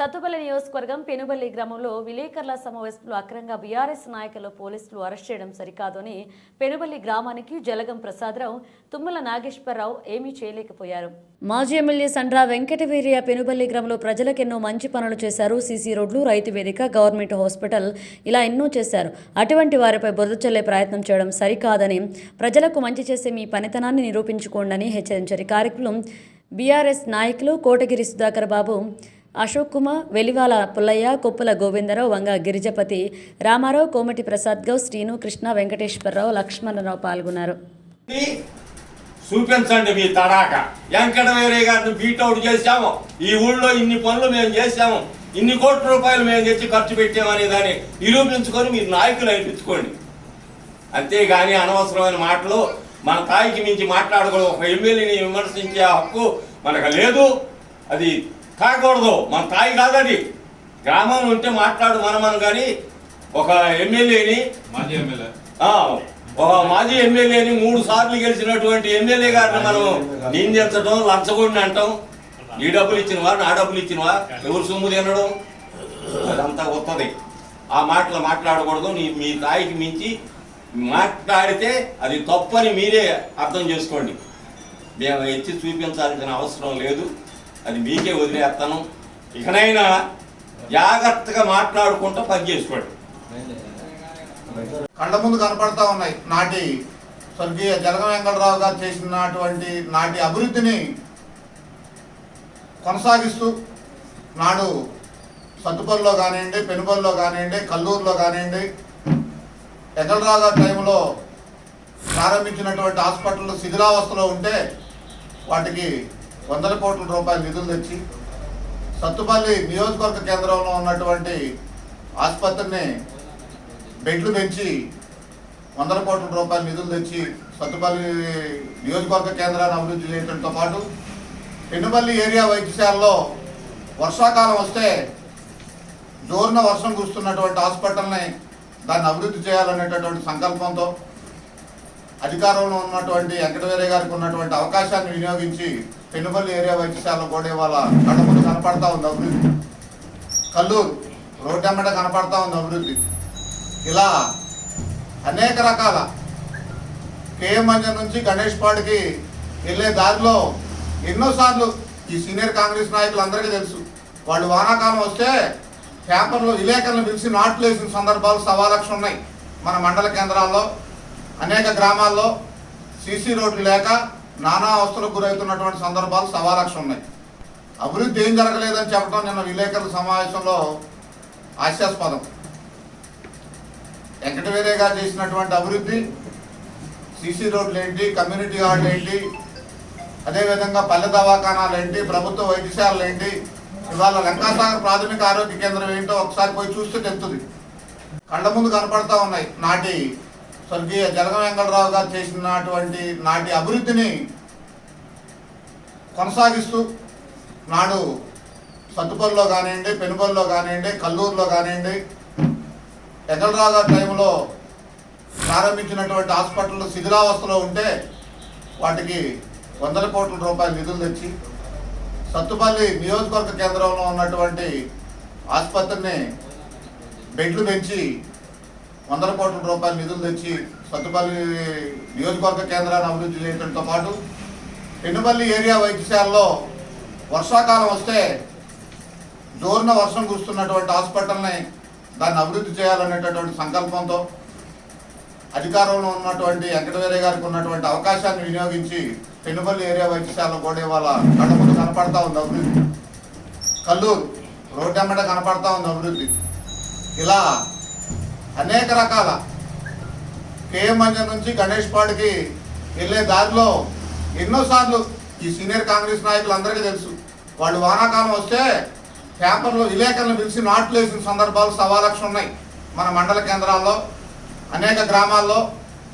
సత్తుపల్లి నియోజకవర్గం పెనుబల్లి గ్రామంలో విలేకరుల సమావేశంలో అక్రంగా బీఆర్ఎస్ నాయకులు పోలీసులు అరెస్ట్ చేయడం సరికాదు అని పెనుబల్లి గ్రామానికి జలగం ప్రసాదరావు తుమ్మల నాగేశ్వరరావు ఏమీ చేయలేకపోయారు. మాజీ ఎమ్మెల్యే సండ్రా వెంకటవీరియ పెనుబల్లి గ్రామంలో ప్రజలకెన్నో మంచి పనులు చేశారు. సీసీ రోడ్లు రైతు వేదిక గవర్నమెంట్ హాస్పిటల్ ఇలా ఎన్నో చేశారు. అటువంటి వారిపై బురద చల్లే ప్రయత్నం చేయడం సరికాదని ప్రజలకు మంచి చేసే మీ పనితనాన్ని నిరూపించుకోండి అని హెచ్చరించారు. ఈ కార్యక్రమం బీఆర్ఎస్ నాయకులు కోటగిరి సుధాకర్ బాబు అశోక్ కుమార్ వెలివాల పుల్లయ్య కొప్పుల గోవిందరావు వంగ గిరిజపతి రామారావు కోమటి ప్రసాద్ గౌ శ్రీను కృష్ణ వెంకటేశ్వరరావు లక్ష్మణరావు పాల్గొన్నారు. చూపించండి మీ తడాక వెంకట వేరే గారిని బీటౌట్ చేశాము. ఈ ఊళ్ళో ఇన్ని పనులు మేము చేశాము. ఇన్ని కోట్ల రూపాయలు మేము తెచ్చి ఖర్చు పెట్టామనే దాన్ని నిరూపించుకొని మీరు నాయకులు అనిపించుకోండి అంతేగాని అనవసరమైన మాటలు మన తాయికి మించి మాట్లాడకూడదు. ఒక ఎమ్మెల్యేని విమర్శించే హక్కు మనకు లేదు. అది కాకూడదు. మన తాయి కాదది గ్రామం ఉంటే మాట్లాడు మనమని కానీ ఒక ఎమ్మెల్యేని మాజీ ఎమ్మెల్యే. ఒక మాజీ ఎమ్మెల్యేని మూడు సార్లు గెలిచినటువంటి ఎమ్మెల్యే గారిని మనం నిందించడం లంచగొండి అంటాం. ఈ డబ్బులు ఇచ్చినవా నా డబ్బులు ఇచ్చినవా ఎవరు సొమ్ము తినడం అదంతా వస్తుంది ఆ మాటలు మాట్లాడకూడదు. నీ మీ స్థాయికి మించి మాట్లాడితే అది తప్పని మీరే అర్థం చేసుకోండి. మేము ఎత్తి చూపించాల్సిన అవసరం లేదు. అది మీకే వదిలేస్తాను. ఇకనైనా జాగ్రత్తగా మాట్లాడుకుంటూ పనిచేసుకోండి కండ కళ్ళ ముందు కనపడతా ఉన్నాయి. నాటి స్వర్గీయ జలగ వెంకటరావు గారు చేసినటువంటి నాటి అభివృద్ధిని కొనసాగిస్తూ నాడు సత్తుపల్లిలో కానివ్వండి పెనుపల్లిలో కానివ్వండి కల్లూరులో కానివ్వండి వెంకటరావు గారి టైంలో ప్రారంభించినటువంటి హాస్పిటల్ శిథిలావస్థలో ఉంటే వాటికి వందల కోట్ల రూపాయల నిధులు తెచ్చి సత్తుపల్లి నియోజకవర్గ కేంద్రంలో ఉన్నటువంటి ఆసుపత్రిని బెడ్లు పెంచి వందల కోట్ల రూపాయల నిధులు తెచ్చి సత్తుపల్లి నియోజకవర్గ కేంద్రాన్ని అభివృద్ధి చేయడంతో పాటు పెనుపల్లి ఏరియా వైద్యశాలలో వర్షాకాలం వస్తే జోరున వర్షం కురుస్తున్నటువంటి హాస్పిటల్ని దాన్ని అభివృద్ధి చేయాలనేటటువంటి సంకల్పంతో అధికారంలో ఉన్నటువంటి వెంకటవీరయ్య గారికి ఉన్నటువంటి అవకాశాన్ని వినియోగించి పెనుపల్లి ఏరియా వైద్యశాలలో కూడా ఇవాళ కళ్ళ కనపడతా ఉంది అభివృద్ధి. కల్లూరు రోడ్డు అమ్మట కనపడతా ఉంది అభివృద్ధి. ఇలా అనేక రకాల కేఎం మంజన్ నుంచి గణేష్ పాడికి వెళ్ళే దారిలో ఎన్నోసార్లు ఈ సీనియర్ కాంగ్రెస్ నాయకులు అందరికీ తెలుసు. వాళ్ళు వానాకాలం వస్తే పేపర్లో విలేకరులు పిలిచి నాట్లు వేసిన సందర్భాలు సవా ఉన్నాయి. మన మండల కేంద్రాల్లో అనేక గ్రామాల్లో సీసీ రోడ్లు లేక నానా అవస్థలకు గురవుతున్నటువంటి సందర్భాలు సవాలక్ష ఉన్నాయి. అభివృద్ధి ఏం జరగలేదని చెప్పడం నిన్న విలేకరుల సమావేశంలో హాస్యాస్పదం. వెంకటవీరయ్య గారు చేసినటువంటి అభివృద్ధి సీసీ రోడ్లు ఏంటి కమ్యూనిటీ హాల్ ఏంటి అదేవిధంగా పల్లె దవాఖానాలు ఏంటి ప్రభుత్వ వైద్యశాలలు ఏంటి ఇవాళ లంకాసాగర్ ప్రాథమిక ఆరోగ్య కేంద్రం ఏంటో ఒకసారి పోయి చూస్తే తెలుస్తుంది. కళ్ళ ముందు కనపడతా ఉన్నాయి నాటి స్వర్గీయ జలగ వెంకటరావు గారు చేసినటువంటి నాటి అభివృద్ధిని కొనసాగిస్తూ నాడు సత్తుపల్లిలో కానివ్వండి పెనుపల్లిలో కానివ్వండి కల్లూరులో కానివ్వండి వెంకటరావు గారి టైంలో ప్రారంభించినటువంటి హాస్పిటల్ శిథిలావస్థలో ఉంటే వాటికి వందల కోట్ల రూపాయల నిధులు తెచ్చి సత్తుపల్లి నియోజకవర్గ కేంద్రంలో ఉన్నటువంటి ఆసుపత్రిని బెడ్లు పెంచి వందల కోట్ల రూపాయల నిధులు తెచ్చి సత్తుపల్లి నియోజకవర్గ కేంద్రాన్ని అభివృద్ధి చేయడంతో పాటు పెనుపల్లి ఏరియా వైద్యశాలలో వర్షాకాలం వస్తే జోరున వర్షం కురుస్తున్నటువంటి హాస్పిటల్ని దాన్ని అభివృద్ధి చేయాలనేటటువంటి సంకల్పంతో అధికారంలో ఉన్నటువంటి వెంకటవీరయ్య గారికి ఉన్నటువంటి అవకాశాన్ని వినియోగించి పెనుపల్లి ఏరియా వైద్యశాలలో కూడా ఇవాళ కళ్ళ ముందు కనపడతా ఉంది అభివృద్ధి. కల్లూరు రోడ్డు కనపడతా ఉంది అభివృద్ధి. ఇలా అనేక రకాల కేఎం నుంచి గణేష్ పాడికి వెళ్ళే దారిలో ఎన్నోసార్లు ఈ సీనియర్ కాంగ్రెస్ నాయకులు అందరికీ తెలుసు. వాళ్ళు వానాకాలం వస్తే పేపర్లో విలేకరులు పిలిచి నాట్లు వేసిన సందర్భాలు సవా ఉన్నాయి. మన మండల కేంద్రాల్లో అనేక గ్రామాల్లో